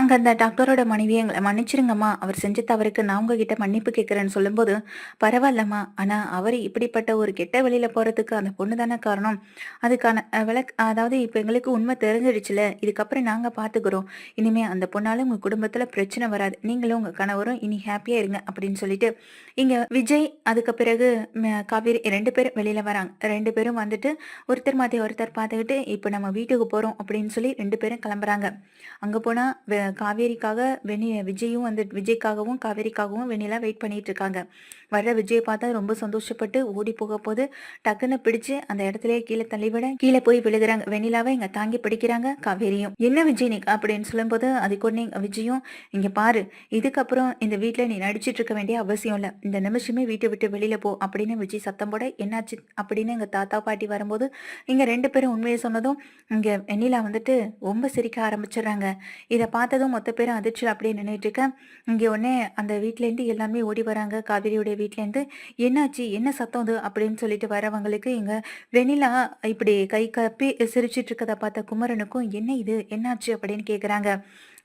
அங்கே அந்த டாக்டரோட மனைவி எங்களை மன்னிச்சிருங்கம்மா. அவர் செஞ்ச தவறுக்கு நான் உங்ககிட்ட மன்னிப்பு கேட்குறேன்னு சொல்லும்போது பரவாயில்லம்மா. ஆனால் அவர் இப்படிப்பட்ட ஒரு கெட்ட வழியில் போகிறதுக்கு அந்த பொண்ணு தானே காரணம். அதுக்கான விளக்கு விளக் அதாவது இப்போ எங்களுக்கு உண்மை தெரிஞ்சிடுச்சுல. இதுக்கப்புறம் நாங்கள் பார்த்துக்குறோம் இனிமே அந்த பொண்ணால் உங்கள் குடும்பத்தில் பிரச்சனை வராது. நீங்களும் உங்கள் கணவரும் இனி ஹாப்பியாக இருங்க அப்படின்னு சொல்லிட்டு இங்கே விஜய் அதுக்கு பிறகு காவேரி ரெண்டு பேரும் வெளியில் வராங்க. ரெண்டு பேரும் வந்துட்டு ஒருத்தர் மாற்றி ஒருத்தர் பார்த்துக்கிட்டு இப்போ நம்ம வீட்டுக்கு போகிறோம் அப்படின்னு சொல்லி ரெண்டு பேரும் கிளம்புறாங்க. அங்கே போனால் காவேரிக்காக வெனி விஜயும் வந்து விஜய்க்காகவும் காவேரிக்காகவும் வெண்ணிலா வெயிட் பண்ணிட்டு இருக்காங்க. வர்ற விஜயை பார்த்தா ரொம்ப சந்தோஷப்பட்டு ஓடி போக போது டக்குன்னு பிடிச்சு அந்த இடத்துலயே கீழே தள்ளிவிட கீழே போய் விழுகிறாங்க. வெண்ணிலாவை இங்க தாங்கி பிடிக்கிறாங்க காவேரியும். என்ன விஜய் நீ? அப்படின்னு சொல்லும்போது அதுக்கு உடனே விஜயும் இங்க பாரு. இதுக்கப்புறம் இந்த வீட்டுல நீ நடிச்சிட்டு இருக்க வேண்டிய அவசியம் இல்ல. இந்த நிமிஷமே வீட்டை விட்டு வெளியில போ. அப்படின்னு விஜய் சத்தம் போட என்னாச்சு? அப்படின்னு எங்க தாத்தா பாட்டி வரும்போது இங்க ரெண்டு பேரும் உண்மையை சொன்னதும் இங்க வெண்ணிலா வந்துட்டு ரொம்ப சிரிக்க ஆரம்பிச்சிடுறாங்க. இதை பார்த்ததும் மொத்த பேரும் அதிர்ச்சி அப்படியே நின்றுட்டு இருக்க. இங்கே உடனே அந்த வீட்டிலேருந்து எல்லாமே ஓடி வராங்க. காவேரியுடைய வீட்டிலேருந்து என்னாச்சு? என்ன சத்தம் இது? அப்படின்னு சொல்லிட்டு வரவங்களுக்கு இங்கே வெண்ணிலா இப்படி கை கப்பி சிரிச்சிட்டு இருக்கதை பார்த்த குமரனுக்கும் என்ன இது? என்னாச்சு? அப்படின்னு கேட்குறாங்க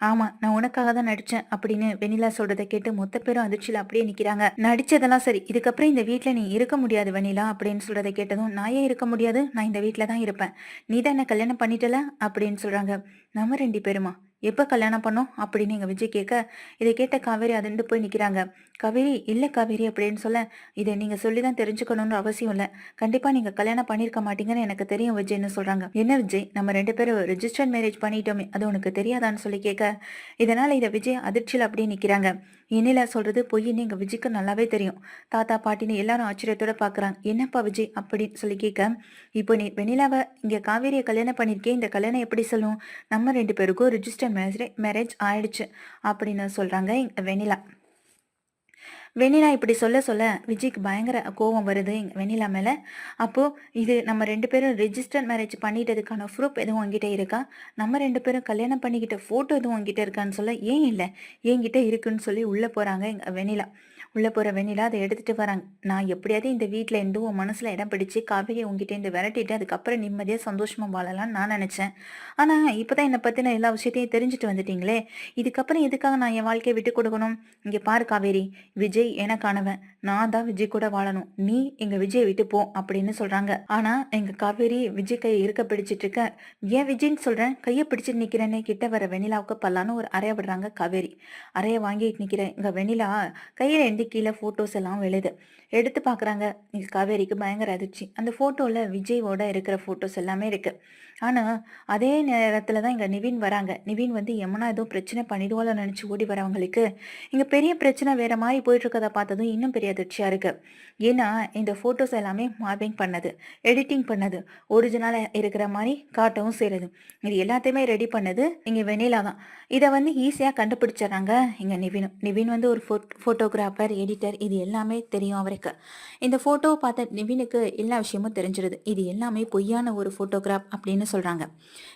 ஆமா நான் உனக்காக தான் நடிச்சேன் அப்படின்னு வெண்ணிலா சொல்றதை கேட்டு மொத்த பேரும் அதிர்ச்சியில் அப்படியே நிக்கிறாங்க. நடிச்சதெல்லாம் சரி இதுக்கப்புறம் இந்த வீட்டில் நீ இருக்க முடியாது வெனிலா அப்படின்னு சொல்றதை கேட்டதும் நான் ஏன் இருக்க முடியாது? நான் இந்த வீட்டில் தான் இருப்பேன். நீ தான் என்ன கல்யாணம் பண்ணிட்டல? அப்படின்னு சொல்றாங்க. நம்ம ரெண்டு பேருமா? எப்போ கல்யாணம் பண்ணோம்? அப்படின்னு எங்கள் விஜய் கேட்க இதை கேட்ட காவேரி அதுண்டு போய் நிற்கிறாங்க காவேரி இல்லை காவேரி அப்படின்னு சொல்ல இதை நீங்கள் சொல்லி தான் தெரிஞ்சுக்கணும்னு அவசியம் இல்லை. கண்டிப்பாக நீங்கள் கல்யாணம் பண்ணியிருக்க மாட்டீங்கன்னு எனக்கு தெரியும் விஜய்னு சொல்கிறாங்க என்ன விஜய்? நம்ம ரெண்டு பேரும் ரெஜிஸ்டர்ட் மேரேஜ் பண்ணிட்டோமே அது உனக்கு தெரியாதான்னு சொல்லி கேட்க இதனால் இதை விஜய் அதிர்ச்சியில் அப்படியே நிற்கிறாங்க இனில சொல்கிறது பொய்ன்னு எங்கள் விஜய்க்கு நல்லாவே தெரியும். தாத்தா பாட்டின்னு எல்லாரும் ஆச்சரியத்தோட பார்க்குறாங்க என்னப்பா விஜய்? அப்படின்னு சொல்லி கேட்க இப்போ நீ வெண்ணிலாவை இங்கே காவேரியை கல்யாணம் பண்ணியிருக்கே இந்த கல்யாணம் எப்படி சொல்லும்? நம்ம ரெண்டு பேருக்கும் ரிஜிஸ்டர் மேரேஜ் மேரேஜ் ஆயிடுச்சு அப்படின்னு சொல்கிறாங்க வெண்ணிலா. வெண்ணிலா இப்படி சொல்ல சொல்ல விஜய்க்கு பயங்கர கோவம் வருது எங்கள் வெண்ணிலா மேலே. அப்போது இது நம்ம ரெண்டு பேரும் ரிஜிஸ்டர் மேரேஜ் பண்ணிட்டதுக்கான ப்ரூஃப் எதுவும் உங்ககிட்ட இருக்கா? நம்ம ரெண்டு பேரும் கல்யாணம் பண்ணிக்கிட்ட ஃபோட்டோ எதுவும் உங்ககிட்ட இருக்கான்னு சொல்ல ஏன் இல்லை? என்கிட்ட இருக்குன்னு சொல்லி உள்ளே போகிறாங்க எங்கள் வெண்ணிலா. உள்ளே போகிற வெண்ணிலா அதை எடுத்துகிட்டு வராங்க. நான் எப்படியாவது இந்த வீட்டில் இருந்து உன் மனசில் இடம் பிடிச்சி காவேரி உங்ககிட்ட இந்த விரட்டிட்டு அதுக்கப்புறம் நிம்மதியாக சந்தோஷமாக வாழலாம்னு நான் நினச்சேன். ஆனால் இப்போ தான் என்னை பற்றின எல்லா விஷயத்தையும் தெரிஞ்சுட்டு வந்துட்டீங்களே. இதுக்கப்புறம் எதுக்காக நான் என் வாழ்க்கையை விட்டு கொடுக்கணும்? இங்கே பாரு காவேரி விஜய் எனக்கானவன் நான் தான் விஜய் கூட வாழணும். நீ எங்கள் விஜயை விட்டு போ அப்படின்னு சொல்கிறாங்க. ஆனால் எங்கள் காவேரி விஜய் கையை இருக்க பிடிச்சிட்டு இருக்க ஏன் விஜய்ன்னு சொல்கிறேன்? கையை பிடிச்சிட்டு நிற்கிறேன்னு கிட்ட வர வெண்ணிலாவுக்கு பல்லான்னு ஒரு அறைய விடுறாங்க காவேரி. அறைய வாங்கிட்டு நிற்கிறேன். இங்கே வெண்ணிலா கையில் எந்த கீழே ஃபோட்டோஸ் எல்லாம் விழுது எடுத்து பார்க்குறாங்க எங்கள் காவேரிக்கு பயங்கர அதிர்ச்சி. அந்த ஃபோட்டோவில் விஜயோட இருக்கிற ஃபோட்டோஸ் எல்லாமே இருக்குது ஆனால் அதே நேரத்தில் தான் இங்கே நிவின் வராங்க. நிவின் வந்து எமனா ஏதோ பிரச்சனை பண்ணிடுவோம்ல நினச்சி ஓடி வரவங்களுக்கு. இங்கே பெரிய பிரச்சனை வேறு மாதிரி போயிட்டுருக்கதை பார்த்ததும் இன்னும் பெரிய அதிர்ச்சியாக இருக்குது ஏன்னா இந்த ஃபோட்டோஸ் எல்லாமே மார்பிங் பண்ணது எடிட்டிங் பண்ணது ஒரிஜினலாக இருக்கிற மாதிரி காட்டவும் செய்கிறது இது எல்லாத்தையுமே ரெடி பண்ணது இங்கே வெனிலா தான். இதை வந்து ஈஸியாக கண்டுபிடிச்சிடுறாங்க இங்கே நிவினும் நிவின் வந்து ஒரு ஃபோட் ஃபோட்டோகிராஃபர் எடிட்டர் இது எல்லாமே தெரியும் அவரை இருக்கு. இந்த ஃபோட்டோவை பார்த்த நிவினுக்கு எல்லா விஷயமும் தெரிஞ்சிருது. இது எல்லாமே பொய்யான ஒரு ஃபோட்டோகிராஃப் அப்படின்னு சொல்கிறாங்க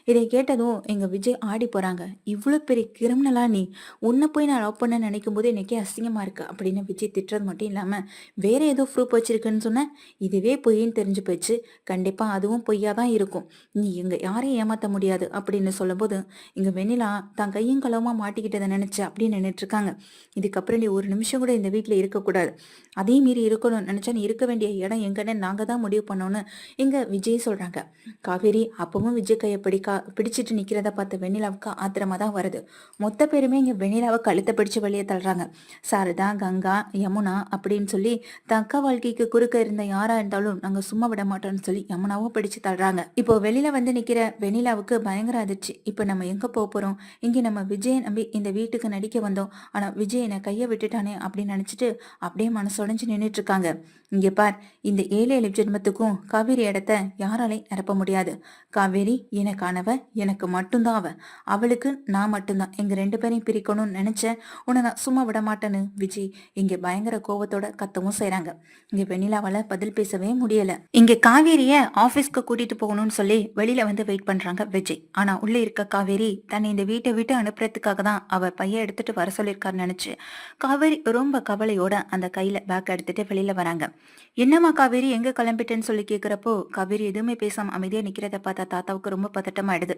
இதை கேட்டதும் எங்கள் விஜய் ஆடி போகிறாங்க இவ்வளோ பெரிய கிரிமினலா நீ? உன்னை போய் நான் லவ் பண்ண நினைக்கும் போது எனக்கே அசிங்கமாக இருக்கு அப்படின்னு விஜய் திட்டுறது மட்டும் இல்லாமல் வேற ஏதோ ப்ரூஃப் வச்சிருக்குன்னு சொன்னேன் இதுவே பொய்ன்னு தெரிஞ்சு போச்சு கண்டிப்பாக அதுவும் பொய்யா தான் இருக்கும். நீ எங்க யாரையும் ஏமாற்ற முடியாது அப்படின்னு சொல்லும்போது இங்கே வெண்ணிலா தான் கையும் களவுமா மாட்டிக்கிட்டதை நினச்சி? அப்படின்னு நின்றுட்டு இருக்காங்க. இதுக்கப்புறம் நீ ஒரு நிமிஷம் கூட இந்த வீட்டில் இருக்கக்கூடாது. அதே மீறி இருக்கணும்னு நினச்சா நீ இருக்க வேண்டிய இடம் எங்கன்னு நாங்கள் தான் முடிவு பண்ணோன்னு இங்கே விஜய் சொல்கிறாங்க காவேரி அப்பவும் விஜய் கையை பிடிக்கா பிடிச்சிட்டு நிற்கிறத பார்த்த வெண்ணிலாவுக்கு ஆத்திரமா தான் வருது. மொத்த பேருமே இங்கே வெண்ணிலாவை கழுத்தை பிடிச்சு வெளியே தள்ளுறாங்க. சாரதா கங்கா யமுனா அப்படின்னு சொல்லி தக்க வாழ்க்கைக்கு குறுக்க இருந்த யாரா இருந்தாலும் நாங்கள் சும்மா விட மாட்டோம்னு சொல்லி யமுனாவும் பிடிச்சு தள்ளுறாங்க. இப்போ வெளியில வந்து நிற்கிற வெண்ணிலாவுக்கு பயங்கர அதிர்ச்சி. இப்போ நம்ம எங்கே போக போகிறோம் இங்கே நம்ம விஜயை நம்பி இந்த வீட்டுக்கு நடிக்க வந்தோம். ஆனால் விஜய் என்னை கையை விட்டுட்டானே அப்படின்னு நினச்சிட்டு அப்படியே மனசுடைஞ்சு நின்றுட்டு இருக்காங்க இங்கே பார் இந்த ஏழு ஏழு ஜென்மத்துக்கும் காவேரி இடத்த யாராலையும் நிரப்ப முடியாது. காவேரி எனக்கானவ எனக்கு மட்டும்தான் அவ. அவளுக்கு நான் மட்டும்தான். எங்க ரெண்டு பேரையும் பிரிக்கணும்னு நினச்ச உன்னை நான் சும்மா விட மாட்டேன்னு விஜய் இங்க பயங்கர கோவத்தோட கத்தவும் செய்கிறாங்க இங்க வெண்ணிலாவால பதில் பேசவே முடியல. இங்க காவேரிய ஆபீஸ்க்கு கூட்டிட்டு போகணும்னு சொல்லி வெளியில வந்து வெயிட் பண்றாங்க விஜய் ஆனா உள்ள இருக்க காவேரி தன்னை இந்த வீட்டை விட்டு அனுப்புறதுக்காக தான் அவ பையன் எடுத்துட்டு வர சொல்லியிருக்காருன்னு நினைச்சு காவேரி ரொம்ப கவலையோட அந்த கையில பேக் எடுத்துட்டு வெளியில வராங்க. என்னம்மா காவேரி எங்க கிளம்பிட்டேன்னு சொல்லி கேக்குறப்போ காவேரி எதுவுமே பேசாம அமைதியா நிக்கிறத பார்த்தா தாத்தாவுக்கு ரொம்ப பதட்டமாயிடுது.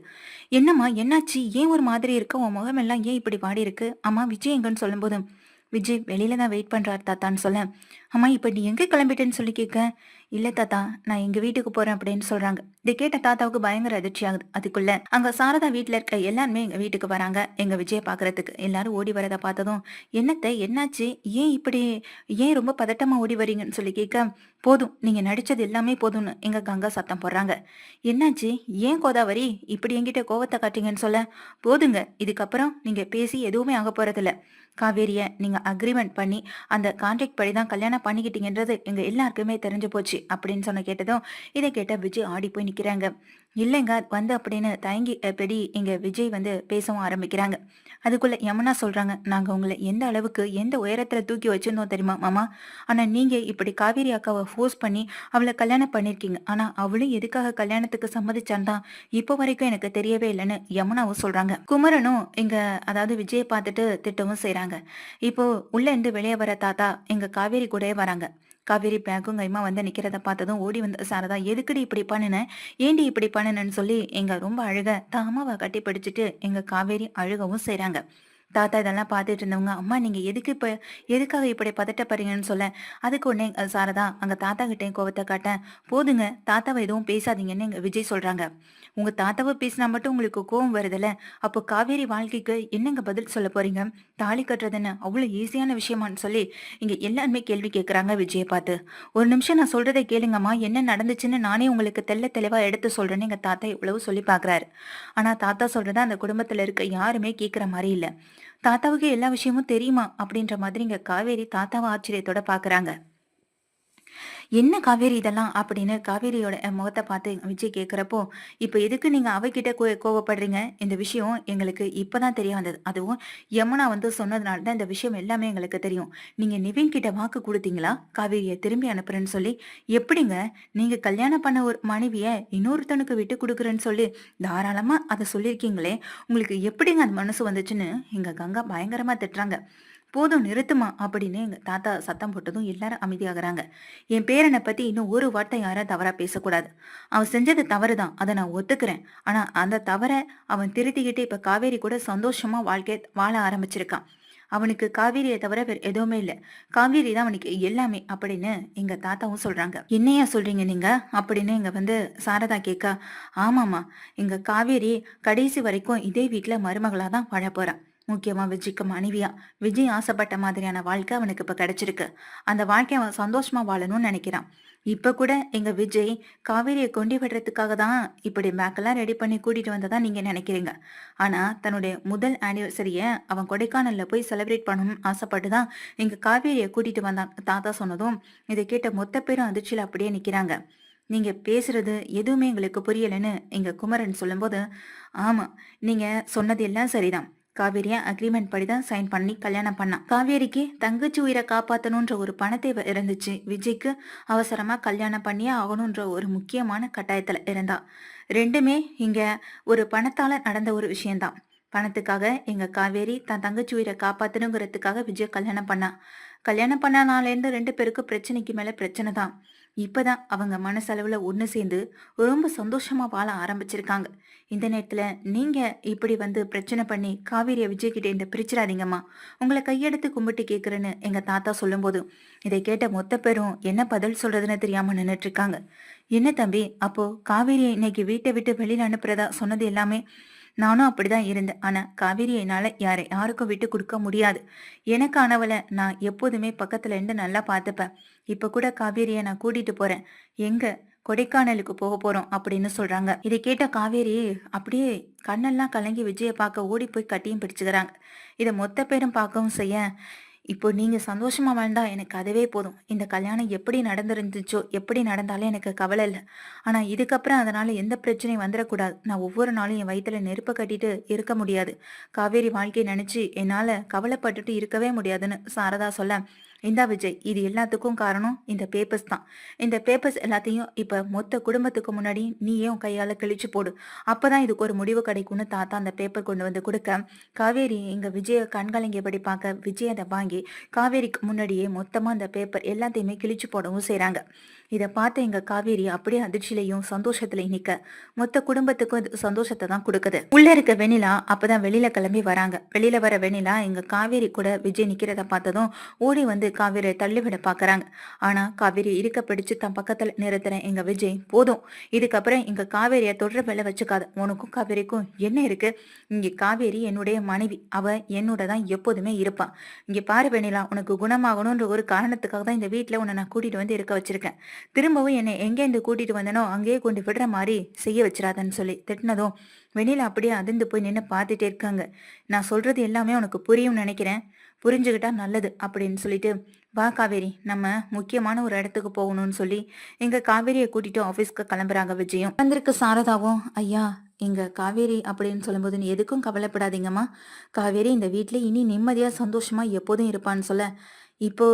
என்னம்மா என்னாச்சு? ஏன் ஒரு மாதிரி இருக்கு? உன் முகமெல்லாம் ஏன் இப்படி வாடி இருக்கு? அம்மா விஜய் எங்கன்னு சொல்லும்போது விஜய் வெளியில தான் வெயிட் பண்றாரு தாத்தான்னு சொல்ல அம்மா இப்ப நீ எங்க கிளம்பிட்டேன்னு சொல்லி கேட்க? இல்ல தாத்தா நான் எங்க வீட்டுக்கு போறேன் அப்படின்னு சொல்றாங்க. இதை கேட்ட தாத்தாவுக்கு பயங்கர அதிர்ச்சி ஆகுது. அதுக்குள்ள அங்க சாரதா வீட்டுல இருக்க எல்லாருமே எங்க வீட்டுக்கு வராங்க எங்க விஜய பாக்குறதுக்கு. எல்லாரும் ஓடி வரத பார்த்ததும் என்னத்த என்னாச்சு? ஏன் இப்படி ஏன் ரொம்ப பதட்டமா ஓடி வரீங்கன்னு சொல்லி கேட்க போதும் நீங்க நடிச்சது எல்லாமே போதும்னு எங்க கங்கா சத்தம் போடுறாங்க. என்னாச்சு? ஏன் கோதாவரி? இப்படி என்கிட்ட கோவத்தை காட்டீங்கன்னு சொல்ல? போதுங்க இதுக்கப்புறம் நீங்க பேசி எதுவுமே ஆக போறதில்ல. காவேரிய நீங்க அக்ரிமெண்ட் பண்ணி அந்த கான்ட்ராக்ட் படி தான் கல்யாணம் பண்ணிக்கிட்டீங்கன்றது எங்க எல்லாருக்குமே தெரிஞ்சு போச்சு. அப்படின்னு சொன்ன கேட்டதும் இதை கேட்ட விஜய் ஆடி போய் நிக்கிறாங்க. இல்லைங்க வந்து அப்படின்னு தயங்கி அஹ், பெடி இங்க விஜய் வந்து பேசவும் ஆரம்பிக்கிறாங்க. அதுக்குள்ள யமுனா சொல்றாங்க நாங்க உங்களை எந்த அளவுக்கு எந்த உயரத்துல தூக்கி வச்சிருந்தோம் தெரியுமா மாமா? ஆனா நீங்க இப்படி காவேரி அக்காவை ஃபோர்ஸ் பண்ணி அவளை கல்யாணம் பண்ணிருக்கீங்க ஆனா அவளும் எதுக்காக கல்யாணத்துக்கு சம்மதிச்சான் தான் இப்போ வரைக்கும் எனக்கு தெரியவே இல்லைன்னு யமுனாவும் சொல்றாங்க. குமரனும் இங்க அதாவது விஜயை பார்த்துட்டு திட்டவும் செய்யறாங்க இப்போ உள்ள இருந்து வெளியே வர தாத்தா எங்க காவேரி கூடயே வராங்க. காவேரி பேக்கும் கைமா வந்து நிக்கிறத பார்த்ததும் ஓடி வந்து சாரதா எதுக்குடி இப்படி பண்ணுன? ஏண்டி இப்படி பண்ணுனன்னு சொல்லி எங்க ரொம்ப அழுக தாமாவை கட்டி பிடிச்சிட்டு எங்க காவேரி அழுகவும் செய்றாங்க. தாத்தா இதெல்லாம் பார்த்துட்டு இருந்தவங்க அம்மா நீங்க எதுக்கு இப்ப எதுக்காக இப்படி பதட்டப்படுறீங்கன்னு சொல்ல? அதுக்கு உடனே சாரதா அங்க தாத்தா கிட்டே கோவத்தை காட்டேன். போதுங்க தாத்தாவை எதுவும் பேசாதீங்கன்னு எங்க விஜய் சொல்றாங்க. உங்க தாத்தாவை பேசினா மட்டும் உங்களுக்கு கோவம் வருதுல்ல? அப்போ காவேரி வாழ்க்கைக்கு என்னங்க பதில் சொல்ல போறீங்க? தாலி கட்டுறதுன்னு அவ்வளவு ஈஸியான விஷயமான்னு சொல்லி இங்க எல்லாருமே கேள்வி கேட்கறாங்க விஜயை பார்த்து. ஒரு நிமிஷம் நான் சொல்றதை கேளுங்கம்மா என்ன நடந்துச்சுன்னு நானே உங்களுக்கு தெள்ள தெளிவா எடுத்து சொல்றேன்னு எங்க தாத்தா இவ்வளவு சொல்லி பாக்குறாரு ஆனா தாத்தா சொல்றத அந்த குடும்பத்துல இருக்க யாருமே கேக்குற மாதிரி இல்லை. தாத்தாவுக்கு எல்லா விஷயமும் தெரியுமா? அப்படின்ற மாதிரி இங்க காவேரி தாத்தாவை ஆச்சரியத்தோட பாக்குறாங்க. என்ன காவேரி இதெல்லாம் அப்படின்னு காவேரியோட முகத்தை பார்த்து விஜய் கேட்குறப்போ இப்போ எதுக்கு நீங்கள் அவகிட்ட கோ கோவப்படுறீங்க? இந்த விஷயம் எங்களுக்கு இப்போ தான் தெரிய வந்தது. அதுவும் யமுனா வந்து சொன்னதுனால தான் இந்த விஷயம் எல்லாமே எங்களுக்கு தெரியும். நீங்கள் நிவின் கிட்ட வாக்கு கொடுத்தீங்களா? காவேரியை திரும்பி அனுப்புறேன்னு சொல்லி எப்படிங்க? நீங்கள் கல்யாணம் பண்ண ஒரு மனைவியை இன்னொருத்தனுக்கு விட்டு கொடுக்குறேன்னு சொல்லி தாராளமாக அதை சொல்லியிருக்கீங்களே? உங்களுக்கு எப்படிங்க அந்த மனசு வந்துச்சுன்னு? எங்கள் கங்கா பயங்கரமாக திட்டுறாங்க. போதும் நிறுத்துமா அப்படின்னு எங்கள் தாத்தா சத்தம் போட்டதும் எல்லாரும் அமைதியாகிறாங்க. என் பேரனை பற்றி இன்னும் ஒரு வார்த்தை யாரும் தவறாக பேசக்கூடாது. அவன் செஞ்சது தவறு தான் அதை நான் ஒத்துக்கிறேன். ஆனால் அந்த தவறை அவன் திருத்திக்கிட்டு இப்போ காவேரி கூட சந்தோஷமாக வாழ்க்கை வாழ ஆரம்பிச்சிருக்கான். அவனுக்கு காவேரியை தவிர வேறு எதுவுமே இல்லை. காவேரி தான் அவனுக்கு எல்லாமே அப்படின்னு எங்க தாத்தாவும் சொல்றாங்க. என்னையா சொல்றீங்க நீங்க? அப்படின்னு இங்க வந்து சாரதா கேட்க ஆமாமா எங்க காவேரி கடைசி வரைக்கும் இதே வீட்டுல மருமகளா தான் வாழ போறான் முக்கியமா விஜய்க்கு மனைவியா? விஜய் ஆசைப்பட்ட மாதிரியான வாழ்க்கை அவனுக்கு இப்ப கிடைச்சிருக்கு. அந்த வாழ்க்கை அவன் சந்தோஷமா வாழணும்னு நினைக்கிறான். இப்ப கூட எங்க விஜய் காவேரியை கொண்டு விடுறதுக்காக தான் இப்படி மேக்கெல்லாம் ரெடி பண்ணி கூட்டிட்டு வந்ததா நீங்க நினைக்கிறீங்க. ஆனா தன்னுடைய முதல் ஆனிவர்சரிய அவன் கொடைக்கானல்ல போய் செலிப்ரேட் பண்ணணும்னு ஆசைப்பட்டு தான் எங்க காவேரியை கூட்டிட்டு வந்தான். தாத்தா சொன்னதும் இதை கேட்ட மொத்த பேரும் அதிர்ச்சியில அப்படியே நிக்கிறாங்க. நீங்க பேசுறது எதுவுமே எங்களுக்கு புரியலன்னு எங்க குமரன் சொல்லும்போது ஆமா நீங்க சொன்னது எல்லாம் சரிதான். காவேரியா அக்ரிமெண்ட் படி தான் சைன் பண்ணி கல்யாணம் பண்ணான். காவேரிக்கு தங்கச்சி உயிரை காப்பாத்தணுன்ற ஒரு பணத்தை இருந்துச்சு. விஜய்க்கு அவசரமா கல்யாணம் பண்ணியே ஆகணுன்ற ஒரு முக்கியமான கட்டாயத்துல இருந்தா. ரெண்டுமே இங்க ஒரு பணத்தால நடந்த ஒரு விஷயம்தான். பணத்துக்காக எங்க காவேரி தன் தங்கச்சி உயிரை காப்பாத்தணுங்கிறதுக்காக விஜய் கல்யாணம் பண்ணா. கல்யாணம் பண்ண நாள்லேருந்து ரெண்டு பேருக்கும் பிரச்சனைக்கு மேல பிரச்சனை தான் இப்பதான் அவங்க மனசளவுல ஒன்று சேர்ந்து ரொம்ப சந்தோஷமா வாழ ஆரம்பிச்சிருக்காங்க. இந்த நேரத்துல நீங்க இப்படி வந்து பிரச்சனை பண்ணி காவேரிய விஜய்கிட்ட இந்த பிரிச்சிடாதீங்கம்மா. உங்களை கையெடுத்து கும்பிட்டு கேக்குறேன்னு எங்க தாத்தா சொல்லும்போது இதை கேட்ட மொத்த பேரும் என்ன பதில் சொல்றதுன்னு தெரியாம நின்னுட்டு இருக்காங்க என்ன தம்பி அப்போ காவேரியை இன்னைக்கு வீட்டை விட்டு வெளியில அனுப்புறதா சொன்னது எல்லாமே நானும் அப்படிதான் இருந்தேன். ஆனா காவேரியை என்னால யாரை யாருக்கும் விட்டு கொடுக்க முடியாது. எனக்கானவளை நான் எப்போதுமே பக்கத்துல இருந்து நல்லா பார்த்துப்பேன். இப்ப கூட காவேரியை நான் கூட்டிட்டு போறேன். எங்க? கொடைக்கானலுக்கு போக போறோம் அப்படின்னு சொல்றாங்க. இதை கேட்ட காவேரி அப்படியே கண்ணெல்லாம் கலங்கி விஜய பார்க்க ஓடி போய் கட்டியும் பிடிச்சுக்கிறாங்க. இதை மொத்த பேரும் பார்க்கவும் செய்ய இப்போ நீங்க சந்தோஷமா வாழ்ந்தா எனக்கு அதுவே போதும். இந்த கல்யாணம் எப்படி நடந்திருந்துச்சோ எப்படி நடந்தாலும் எனக்கு கவலை இல்லை. ஆனா இதுக்கப்புறம் அதனால எந்த பிரச்சனையும் வந்துடக்கூடாது. நான் ஒவ்வொரு நாளும் என் வயிற்றுல நெருப்ப கட்டிட்டு இருக்க முடியாது. காவேரி வாழ்க்கையை நினைச்சு என்னால கவலைப்பட்டுட்டு இருக்கவே முடியாதுன்னு சாரதா சொல்ல. இந்தா விஜய் இது எல்லாத்துக்கும் காரணம் இந்த பேப்பர்ஸ் தான். இந்த பேப்பர்ஸ் எல்லாத்தையும் இப்ப மொத்த குடும்பத்துக்கு முன்னாடி நீயே உன் கையால கிழிச்சு போடு? அப்பதான் இதுக்கு ஒரு முடிவு கிடைக்கும்னு தாத்தா அந்த பேப்பர் கொண்டு வந்து கொடுக்க காவேரி எங்கள் விஜய கண்கலங்கியபடி பார்க்க விஜய் அதை வாங்கி காவேரிக்கு முன்னாடியே மொத்தமா அந்த பேப்பர் எல்லாத்தையுமே கிழிச்சு போடவும் செய்கிறாங்க இதை பார்த்த எங்க காவேரி அப்படியே அதிர்ச்சியிலையும் சந்தோஷத்திலையும் நிக்க. மொத்த குடும்பத்துக்கும் இது சந்தோஷத்தை தான் கொடுக்குது. உள்ள இருக்க வெண்ணிலா அப்பதான் வெளியில கிளம்பி வராங்க. வெளியில வர வெண்ணிலா எங்க காவேரி கூட விஜய் நிக்கிறத பார்த்ததும் ஓடி வந்து காவேரியை தள்ளிவிட பாக்குறாங்க ஆனா காவேரி இருக்க பிடிச்சு தன் பக்கத்துல நிறுத்துற எங்க விஜய் போதும். இதுக்கப்புறம் இங்க காவேரியை தொடர வேலை வச்சுக்காத. உனக்கும் காவேரிக்கும் என்ன இருக்கு? இங்க காவேரி என்னுடைய மனைவி. அவ என்னோட தான் எப்போதுமே இருப்பான் இங்க பாரு வெண்ணிலா உனக்கு குணமாகணும்ன்ற ஒரு காரணத்துக்காக தான் இந்த வீட்டுல உன்னை நான் கூட்டிட்டு வந்து இருக்க வச்சிருக்கேன். திரும்பவும் என்னை எங்கேருந்து கூட்டிட்டு வந்தனோ அங்கேயே கொண்டு விடுற மாதிரி செய்ய வச்சிடாதன்னு சொல்லி திட்டினதும் வெளியில அப்படியே அதிர்ந்து போய் நின்று பார்த்துட்டே இருக்காங்க. நான் சொல்றது எல்லாமே உனக்கு புரியும்னு நினைக்கிறேன். புரிஞ்சுக்கிட்டா நல்லது அப்படின்னு சொல்லிட்டு வா காவேரி நம்ம முக்கியமான ஒரு இடத்துக்கு போகணும்னு சொல்லி எங்க காவேரியை கூட்டிட்டு ஆஃபீஸ்க்கு கிளம்புறாங்க விஜயம். வந்திருக்க சாரதாவும் ஐயா எங்க காவேரி அப்படின்னு சொல்லும்போது நீ எதுக்கும் கவலைப்படாதீங்கம்மா. காவேரி இந்த வீட்டில் இனி நிம்மதியா சந்தோஷமா எப்போதும் இருப்பான்னு சொல்ல இப்போ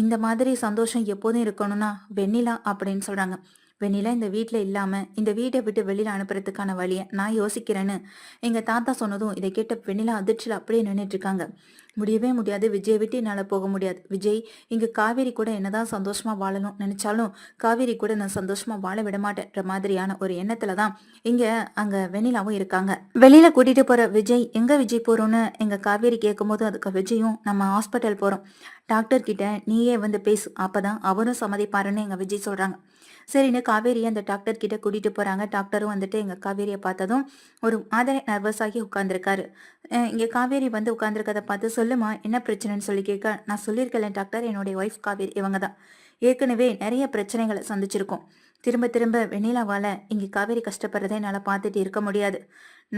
இந்த மாதிரி சந்தோஷம் எப்போதும் இருக்கணும்னா வெண்ணிலா அப்படின்னு சொல்றாங்க. வெண்ணிலா இந்த வீட்டில் இல்லாம இந்த வீட்டை விட்டு வெளியில அனுப்புறதுக்கான வழியை நான் யோசிக்கிறேன்னு எங்க தாத்தா சொன்னதும் இதை கேட்ட வெண்ணிலா அதிர்ச்சியில் அப்படியே நின்றுட்டு இருக்காங்க. முடியவே முடியாது. விஜய் விட்டு என்னால் போக முடியாது. விஜய் இங்க காவேரி கூட என்னதான் சந்தோஷமா வாழணும் நினைச்சாலும் காவேரி கூட நான் சந்தோஷமா வாழ விட மாட்டேன்ற மாதிரியான ஒரு எண்ணத்தில் தான் இங்க அங்க வெண்ணிலாவும் இருக்காங்க. வெளியில கூட்டிட்டு போற விஜய் எங்க விஜய் போறோம்னு எங்க காவேரி கேட்கும்போது அதுக்கு விஜயும் நம்ம ஹாஸ்பிட்டல் போறோம். டாக்டர் கிட்ட நீயே வந்து பேசு. அப்பதான் அவரும் சம்மதிப்பாருன்னு எங்க விஜய் சொல்றாங்க. சரின்னு காவேரி அந்த டாக்டர் கிட்ட கூட்டிட்டு போறாங்க. டாக்டரும் வந்துட்டு எங்க காவேரியை பார்த்ததும் ஒரு மாதிரி நர்வஸ் ஆகி உட்கார்ந்துருக்காரு. இங்க காவேரி வந்து உட்காந்துருக்கதை பார்த்து சொல்லுமா என்ன பிரச்சனைன்னு சொல்லி கேட்க நான் சொல்லியிருக்கேன் டாக்டர் என்னுடைய ஒய்ஃப் காவேரி இவங்க தான். ஏற்கனவே நிறைய பிரச்சனைகளை சந்திச்சிருக்கோம். திரும்ப திரும்ப வெண்ணிலாவால இங்க காவேரி கஷ்டப்படுறதை என்னால் பார்த்துட்டு இருக்க முடியாது.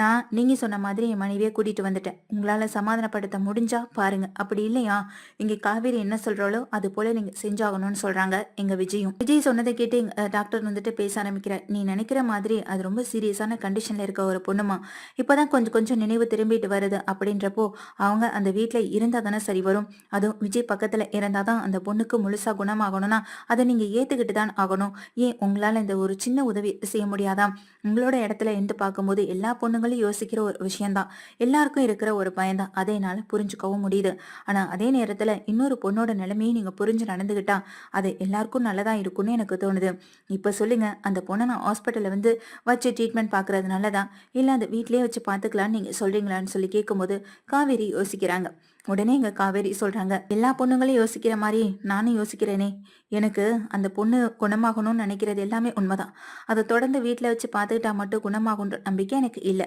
நான் நீங்க சொன்ன மாதிரி என் மனைவியை கூட்டிட்டு வந்துட்டேன். உங்களால சமாதானப்படுத்த முடிஞ்சா பாருங்க. அப்படி இல்லையா? இங்க காவேரி என்ன சொல்கிறாலோ அது போல நீங்க செஞ்சாகணும்னு சொல்றாங்க எங்க விஜயும். விஜய் சொன்னதை கேட்டு டாக்டர் வந்துட்டு பேச ஆரம்பிக்கிற நீ நினைக்கிற மாதிரி அது ரொம்ப சீரியஸான கண்டிஷன்ல இருக்க ஒரு பொண்ணுமா? இப்பதான் கொஞ்சம் கொஞ்சம் நினைவு திரும்பிட்டு வருது. அப்படின்றப்போ அவங்க அந்த வீட்டுல இருந்தா தானே சரி வரும். அதுவும் விஜய் பக்கத்துல இருந்தாதான் அந்த பொண்ணுக்கு முழுசா குணமாகணும்னா அதை நீங்க ஏத்துக்கிட்டு தான் ஆகணும். ஏன் உங்களால இந்த ஒரு சின்ன உதவி செய்ய முடியாதா? உங்களோட இடத்துல இருந்து பார்க்கும்போது எல்லா பொண்ணுங்களும் அவங்களும் யோசிக்கிற ஒரு விஷயம்தான். எல்லாருக்கும் இருக்கிற ஒரு பயம்தான். அதை என்னால் புரிஞ்சுக்கவும் முடியுது. ஆனால் அதே நேரத்தில் இன்னொரு பொண்ணோட நிலைமையும் நீங்கள் புரிஞ்சு நடந்துக்கிட்டா அது எல்லாருக்கும் நல்லதா இருக்கும்னு எனக்கு தோணுது. இப்போ சொல்லுங்க அந்த பொண்ணை நான் ஹாஸ்பிட்டலில் வந்து வச்சு ட்ரீட்மெண்ட் பார்க்கறது நல்லதா? இல்லை அந்த வீட்லேயே வச்சு பார்த்துக்கலான்னு நீங்கள் சொல்கிறீங்களான்னு சொல்லி கேட்கும்போது காவேரி யோசிக்கிறாங்க. உடனே இங்க காவேரி சொல்றாங்க எல்லா பொண்ணுங்களையும் யோசிக்கிற மாதிரி நானும் யோசிக்கிறேனே எனக்கு அந்த பொண்ணு குணமாகணும்னு நினைக்கிறது எல்லாமே உண்மைதான். அதை தொடர்ந்து வீட்டில் வச்சு பார்த்துக்கிட்டா மட்டும் குணமாகுன்ற நம்பிக்கை எனக்கு இல்லை.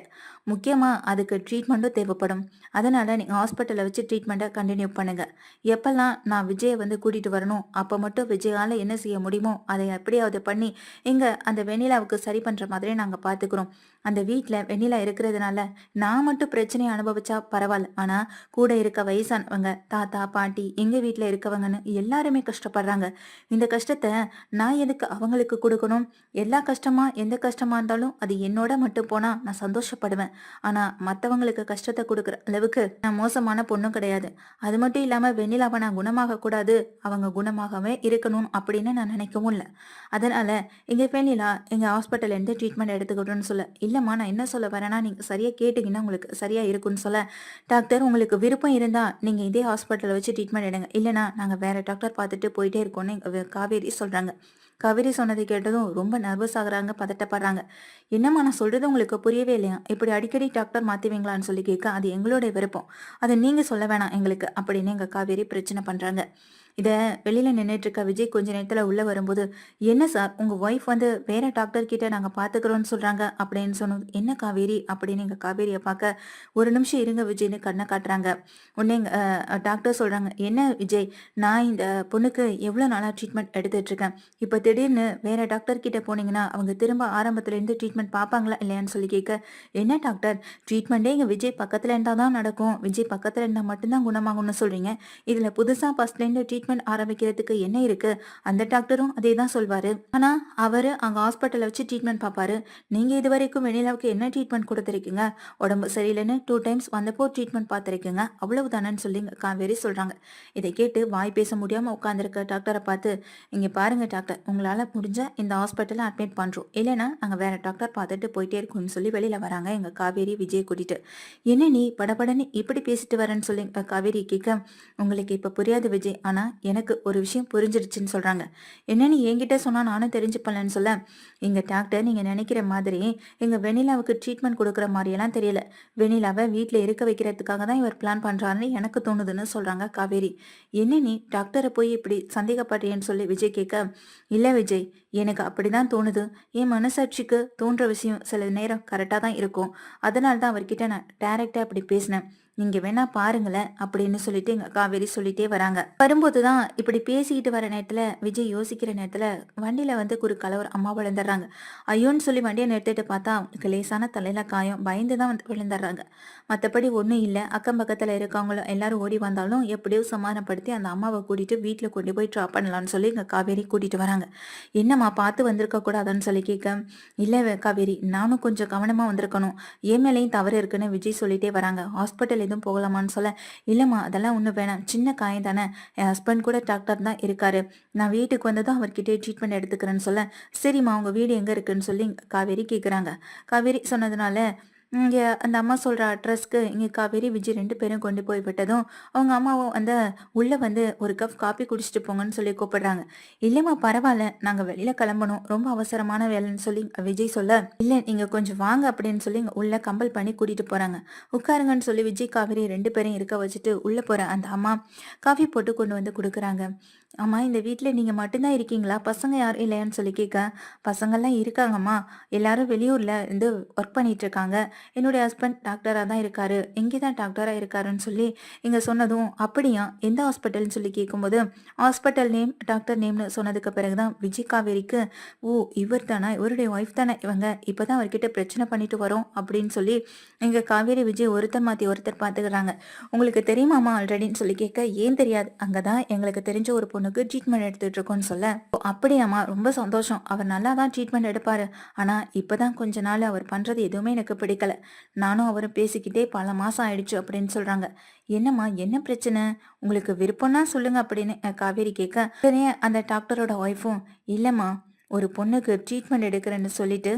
முக்கியமாக அதுக்கு ட்ரீட்மெண்ட்டும் தேவைப்படும். அதனால நீங்கள் ஹாஸ்பிட்டலில் வச்சு ட்ரீட்மெண்ட்டை கண்டினியூ பண்ணுங்க. எப்பெல்லாம் நான் விஜயை வந்து கூட்டிகிட்டு வரணும் அப்போ மட்டும் விஜயால் என்ன செய்ய முடியுமோ அதை எப்படியாவது பண்ணி இங்கே அந்த வெண்ணிலாவுக்கு சரி பண்ணுற மாதிரி நாங்கள் பார்த்துக்கிறோம். அந்த வீட்டில் வெண்ணிலா இருக்கிறதுனால நான் மட்டும் பிரச்சனையை அனுபவிச்சா பரவாயில்ல. ஆனால் கூட இருக்க வயசானவங்க தாத்தா பாட்டி எங்கள் வீட்டில் இருக்கவங்கன்னு எல்லாருமே கஷ்டப்படுறாங்க. இந்த கஷ்டத்தை நான் எதுக்கு அவங்களுக்கு கொடுக்கணும்? எல்லா கஷ்டமா எந்த கஷ்டமா இருந்தாலும் அது என்னோட மட்டும் போனால் நான் சந்தோஷப்படுவேன். ஆனால் மற்றவங்களுக்கு கஷ்டத்தை கொடுக்குற அளவுக்கு நான் மோசமான பொண்ணும் கிடையாது. அது மட்டும் இல்லாமல் வெண்ணிலாவை நான் குணமாக கூடாது. அவங்க குணமாகவே இருக்கணும் அப்படின்னு நான் நினைக்கவும் இல்லை. அதனால எங்க வெண்ணிலா எங்கள் ஹாஸ்பிட்டல்லேருந்து ட்ரீட்மெண்ட் எடுத்துக்கிட்டோன்னு சொல்ல? இல்லைம்மா நான் என்ன சொல்ல வரேன்னா நீங்கள் சரியாக கேட்டிங்கன்னா உங்களுக்கு சரியாக இருக்கும்னு சொல்ல. டாக்டர் உங்களுக்கு விருப்பம் இருந்தால் நீங்கள் இதே ஹாஸ்பிட்டலில் வச்சு ட்ரீட்மெண்ட் எடுங்க. இல்லைனா நாங்கள் வேறு டாக்டர் பார்த்துட்டு போயிட்டே இருக்கோம்னு காவேரி சொல்கிறாங்க காவேரி சொன்னதை கேட்டதும் ரொம்ப நர்வஸ் ஆகுறாங்க பதட்டப்படுறாங்க. என்னம்மா நான் சொல்றது உங்களுக்கு புரியவே இல்லையா? இப்படி அடிக்கடி டாக்டர் மாத்துவீங்களான்னு சொல்லி கேட்க அது எங்களுடைய விருப்பம். அதை நீங்கள் சொல்ல வேணாம் எங்களுக்கு அப்படின்னு எங்கள் காவேரி பிரச்சனை பண்ணுறாங்க இதை வெளியில் நின்றுட்டு இருக்க விஜய் கொஞ்ச நேரத்தில் உள்ளே வரும்போது என்ன சார் உங்கள் ஒய்ஃப் வந்து வேற டாக்டர் கிட்ட நாங்கள் பார்த்துக்கிறோன்னு சொல்கிறாங்க அப்படின்னு சொன்னது என்ன காவேரி? அப்படின்னு எங்கள் காவேரியை பார்க்க ஒரு நிமிஷம் இருங்க விஜய்னு கண்ணை காட்டுறாங்க. உடனே எங்கள் டாக்டர் சொல்கிறாங்க என்ன விஜய் நான் இந்த பொண்ணுக்கு எவ்வளோ நாளாக ட்ரீட்மெண்ட் எடுத்துட்டு இருக்கேன் இப்போ திடீர்னு வேற டாக்டர் கிட்ட போனீங்கன்னா அவங்க திரும்ப ஆரம்பத்துலேருந்து ட்ரீட்மெண்ட் பார்ப்பாங்களா இல்லையான்னு சொல்லி கேட்க என்ன டாக்டர் ட்ரீட்மெண்ட்டே இங்கே விஜய் பக்கத்தில் இருந்தால் தான் நடக்கும். விஜய் பக்கத்தில் இருந்தால் மட்டும்தான் குணமாகும்னு சொல்கிறீங்க இதில் புதுசாக ஃபஸ்ட்லேருந்து ட்ரீட்மெண்ட் ட்ரீட்மெண்ட் ஆரம்பிக்கிறதுக்கு என்ன இருக்கு? அந்த டாக்டரும் அதே தான் சொல்வாரு. ஆனா அவரு அங்க ஹாஸ்பிட்டல்ல வச்சு ட்ரீட்மெண்ட் பார்ப்பாரு நீங்க இது வரைக்கும் வெண்ணிலாவுக்கு என்ன ட்ரீட்மெண்ட் கொடுத்துருக்கீங்க? உடம்பு சரியில்லைன்னு டூ டைம்ஸ் வந்தப்போ ட்ரீட்மெண்ட் பார்த்துருக்கீங்க. அவ்வளவு தானேன்னு சொல்லி காவேரி சொல்றாங்க. இதை கேட்டு வாய் பேச முடியாம உட்காந்துருக்க டாக்டரை பார்த்து இங்க பாருங்க டாக்டர் உங்களால முடிஞ்ச இந்த ஹாஸ்பிட்டலில் அட்மிட் பண்ணுறோம் இல்லைன்னா நாங்கள் வேறு டாக்டர் பார்த்துட்டு போயிட்டே இருக்கோம்னு சொல்லி வெளியில் வராங்க எங்கள் காவேரி விஜய் கூட்டிட்டு. என்ன நீ படபடன்னு இப்படி பேசிட்டு வரேன்னு சொல்லி காவேரி கேட்க உங்களுக்கு இப்போ புரியாது விஜய். ஆனால் எனக்கு ஒரு விஷயம் புரிஞ்சிடுச்சுன்னு சொல்கிறாங்க என்னன்னு என்கிட்ட சொன்னால் நானும் தெரிஞ்சுப்பலன்னு சொல்ல? எங்கள் டாக்டர் நீங்கள் நினைக்கிற மாதிரி எங்கள் வெண்ணிலாவுக்கு ட்ரீட்மெண்ட் கொடுக்குற மாதிரியெல்லாம் தெரியல. வெண்ணிலாவை வீட்டில் இருக்க வைக்கிறதுக்காக தான் இவர் பிளான் பண்ணுறாருன்னு எனக்கு தோணுதுன்னு சொல்கிறாங்க காவேரி. என்ன நீ டாக்டரை போய் இப்படி சந்தேகப்படுறேன்னு சொல்லி விஜய் கேட்க இல்லை விஜய் எனக்கு அப்படி தான் தோணுது. என் மனசாட்சிக்கு தோன்ற விஷயம் சில நேரம் கரெக்டாக தான் இருக்கும். அதனால தான் அவர்கிட்ட நான் டேரக்டாக அப்படி பேசினேன். நீங்க வேணா பாருங்களேன் அப்படின்னு சொல்லிட்டு எங்க காவேரி சொல்லிட்டே வராங்க. வரும்போது தான் இப்படி பேசிக்கிட்டு வர நேரத்துல விஜய் யோசிக்கிற நேரத்துல வண்டியில வந்து ஒரு கலவர் அம்மா விழுந்துடுறாங்க. ஐயோன்னு சொல்லி வண்டியை நிறுத்திட்டு பார்த்தா அவங்களுக்கு லேசான தலையில காயம் பயந்து தான் வந்து விழுந்துடுறாங்க. மற்றபடி ஒன்றும் இல்லை. அக்கம் பக்கத்தில் இருக்கவங்களும் எல்லாரும் ஓடி வந்தாலும் எப்படியோ சமாதானப்படுத்தி அந்த அம்மாவை கூட்டிட்டு வீட்டில் கொண்டு போய் ட்ராப் பண்ணலாம்னு சொல்லி எங்கள் காவேரி கூட்டிட்டு வராங்க. என்னம்மா பார்த்து வந்திருக்க கூடாதுன்னு சொல்லி கேட்க இல்லை காவேரி நானும் கொஞ்சம் கவனமாக வந்திருக்கணும். என் மேலேயும் தவறு இருக்குன்னு விஜய் சொல்லிட்டே வராங்க. ஹாஸ்பிட்டல் எதுவும் போகலாமான்னு சொல்ல இல்லைம்மா அதெல்லாம் ஒன்றும் வேணாம். சின்ன காயம் தானே. என் ஹஸ்பண்ட் கூட டாக்டர் தான் இருக்காரு. நான் வீட்டுக்கு வந்ததும் அவர்கிட்டே ட்ரீட்மெண்ட் எடுத்துக்கிறேன்னு சொல்ல சரிம்மா உங்கள் வீடு எங்கே இருக்குன்னு சொல்லி காவேரி கேட்குறாங்க காவேரி சொன்னதுனால இங்கே அந்த அம்மா சொல்கிற அட்ரஸ்க்கு இங்கே காவேரி விஜய் ரெண்டு பேரும் கொண்டு போய் விட்டதும் அவங்க அம்மாவும் அந்த உள்ளே வந்து ஒரு கப் காப்பி குடிச்சிட்டு போங்கன்னு சொல்லி கூப்பிடுறாங்க. இல்லைம்மா பரவாயில்ல நாங்கள் வெளியில் கிளம்பணும் ரொம்ப அவசரமான வேலைன்னு சொல்லி விஜய் சொல்ல இல்லை நீங்கள் கொஞ்சம் வாங்க அப்படின்னு சொல்லி உள்ளே கம்பல் பண்ணி கூட்டிகிட்டு போகிறாங்க உட்காருங்கன்னு சொல்லி விஜய் காவேரி ரெண்டு பேரையும் இருக்க வச்சுட்டு உள்ளே போகிற அந்த அம்மா காஃபி போட்டு கொண்டு வந்து கொடுக்குறாங்க. ஆமாம் இந்த வீட்டில் நீங்கள் மட்டும்தான் இருக்கீங்களா? பசங்க யாரும் இல்லையான்னு சொல்லி கேட்க பசங்கள்லாம் இருக்காங்கம்மா. எல்லாரும் வெளியூரில் இருந்து ஒர்க் பண்ணிட்டு இருக்காங்க என்னுடைய ஹஸ்பண்ட் டாக்டராக தான் இருக்காரு. இங்கே தான் டாக்டராக இருக்காருன்னு சொல்லி இங்கே சொன்னதும் அப்படியா? எந்த ஹாஸ்பிட்டல்னு சொல்லி கேட்கும்போது ஹாஸ்பிட்டல் நேம் டாக்டர் நேம்னு சொன்னதுக்கு பிறகு தான் விஜய் காவேரிக்கு ஓ இவர் தானே? இவருடைய ஒய்ஃப் தானே இவங்க? இப்போ தான் அவர்கிட்ட பிரச்சனை பண்ணிட்டு வரோம் அப்படின்னு சொல்லி இங்கே காவேரி விஜய் ஒருத்தர் மாற்றி ஒருத்தர் பார்த்துக்கிறாங்க உங்களுக்கு தெரியுமாமா ஆல்ரெடின்னு சொல்லி கேட்க ஏன் தெரியாது? அங்கே தான் எங்களுக்கு தெரிஞ்ச ஒரு பொண்ணுக்கு ட்ரீட்மெண்ட் எடுத்துட்டு இருக்கோன்னு சொல்ல அப்படியாம்மா ரொம்ப சந்தோஷம். அவர் நல்லா தான் ட்ரீட்மெண்ட் எடுப்பாரு. ஆனால் இப்பதான் கொஞ்ச நாள் அவர் பண்ணுறது எதுவுமே எனக்கு பிடிக்கல. நானும் அவரும் பேசிக்கிட்டே பல மாதம் ஆயிடுச்சு அப்படின்னு சொல்கிறாங்க என்னம்மா என்ன பிரச்சனை? உங்களுக்கு விருப்பம்னா சொல்லுங்க அப்படின்னு காவேரி கேட்க உடனே அந்த டாக்டரோட ஒய்ஃபும் இல்லைம்மா ஒரு பொண்ணுக்கு ட்ரீட்மெண்ட் எடுக்கிறேன்னு சொல்லிட்டு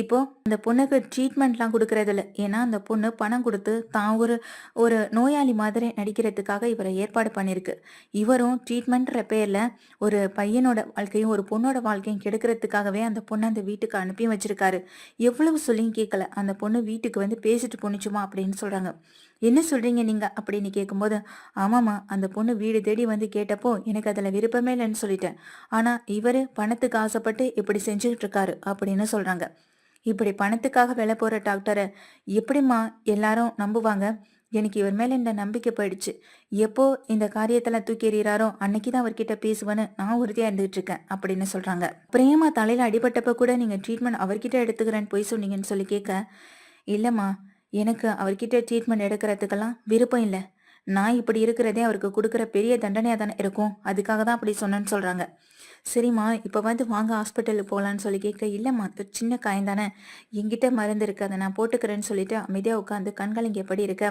இப்போ அந்த பொண்ணுக்கு ட்ரீட்மெண்ட்லாம் கொடுக்கறதில்ல. ஏன்னா அந்த பொண்ணு பணம் கொடுத்து தான் ஒரு ஒரு நோயாளி மாதிரி நடிக்கிறதுக்காக இவரை ஏற்பாடு பண்ணியிருக்கு இவரும் ட்ரீட்மெண்ட்ற பேரில் ஒரு பையனோட வாழ்க்கையும் ஒரு பொண்ணோட வாழ்க்கையும் கெடுக்கிறதுக்காகவே அந்த பொண்ணை அந்த வீட்டுக்கு அனுப்பி வச்சிருக்காரு. எவ்வளவு சொல்லியும் கேட்கல அந்த பொண்ணு வீட்டுக்கு வந்து பேசிட்டு போணுச்சுமா அப்படின்னு சொல்கிறாங்க என்ன சொல்கிறீங்க நீங்கள் அப்படின்னு கேட்கும்போது ஆமாம்மா அந்த பொண்ணு வீடு தேடி வந்து கேட்டப்போ எனக்கு அதில் விருப்பமே இல்லைன்னு சொல்லிட்டேன். ஆனால் இவர் பணத்துக்கு ஆசைப்பட்டு இப்படி செஞ்சுக்கிட்டு இருக்காரு அப்படின்னு சொல்கிறாங்க இப்படி பணத்துக்காக வேலை போகிற டாக்டரை எப்படிம்மா எல்லாரும் நம்புவாங்க? எனக்கு இவர் மேலே இந்த நம்பிக்கை போயிடுச்சு. எப்போ இந்த காரியத்தெல்லாம் தூக்கி எறிகிறாரோ அன்னைக்கு தான் அவர்கிட்ட பேசுவேன்னு நான் உறுதியாக இருந்துகிட்டு இருக்கேன் அப்படின்னு சொல்கிறாங்க பிரேமா தலையில் அடிபட்டப்ப கூட நீங்கள் ட்ரீட்மெண்ட் அவர்கிட்ட எடுத்துக்கிறேன்னு போய் சொன்னீங்கன்னு சொல்லி கேட்க இல்லைம்மா எனக்கு அவர்கிட்ட ட்ரீட்மெண்ட் எடுக்கிறதுக்கெல்லாம் விருப்பம் இல்லை. நான் இப்படி இருக்கிறதே அவருக்கு கொடுக்குற பெரிய தண்டனையாக தானே இருக்கும். அதுக்காக தான் அப்படி சொன்னேன்னு சொல்கிறாங்க சரிம்மா இப்போ வந்து வாங்க ஹாஸ்பிட்டலுக்கு போகலான்னு சொல்லி கேட்க இல்லைம்மா சின்ன காயம் தானே. என்கிட்ட மருந்து இருக்கு அதை நான் போட்டுக்கிறேன்னு சொல்லிட்டு அமைதியாக உட்காந்து கண்கள் எப்படி இருக்க?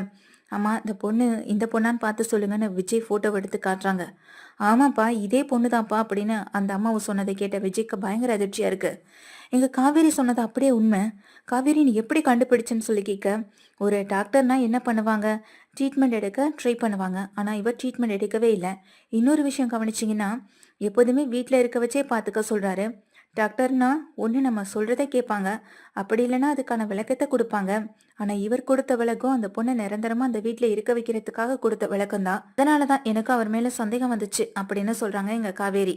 ஆமா இந்த பொண்ணு இந்த பொண்ணான்னு பார்த்து சொல்லுங்கன்னு விஜய் ஃபோட்டோ எடுத்து காட்டுறாங்க. ஆமாப்பா இதே பொண்ணு தான்ப்பா அப்படின்னு அந்த அம்மாவை சொன்னதை கேட்ட விஜய்க்கு பயங்கர அதிர்ச்சியாக இருக்கு. எங்கள் காவேரி சொன்னது அப்படியே உண்மை. காவேரி நீ எப்படி கண்டுபிடிச்சுன்னு சொல்லி கேட்க ஒரு டாக்டர்னா என்ன பண்ணுவாங்க? ட்ரீட்மெண்ட் எடுக்க ட்ரை பண்ணுவாங்க. ஆனால் இவர் ட்ரீட்மெண்ட் எடுக்கவே இல்லை. இன்னொரு விஷயம் கவனிச்சிங்கன்னா எப்போதுமே வீட்டில் இருக்க வச்சே பார்த்துக்க சொல்கிறாரு டாக்டர்னா ஒன்று நம்ம சொல்கிறத கேட்பாங்க. அப்படி இல்லைன்னா அதுக்கான விளக்கத்தை கொடுப்பாங்க. ஆனால் இவர் கொடுத்த விளக்கம் அந்த பொண்ணை நிரந்தரமா அந்த வீட்டில் இருக்க வைக்கிறதுக்காக கொடுத்த விளக்கம் தான் அதனாலதான் எனக்கு அவர் மேலே சந்தேகம் வந்துச்சு அப்படின்னு சொல்கிறாங்க எங்கள் காவேரி.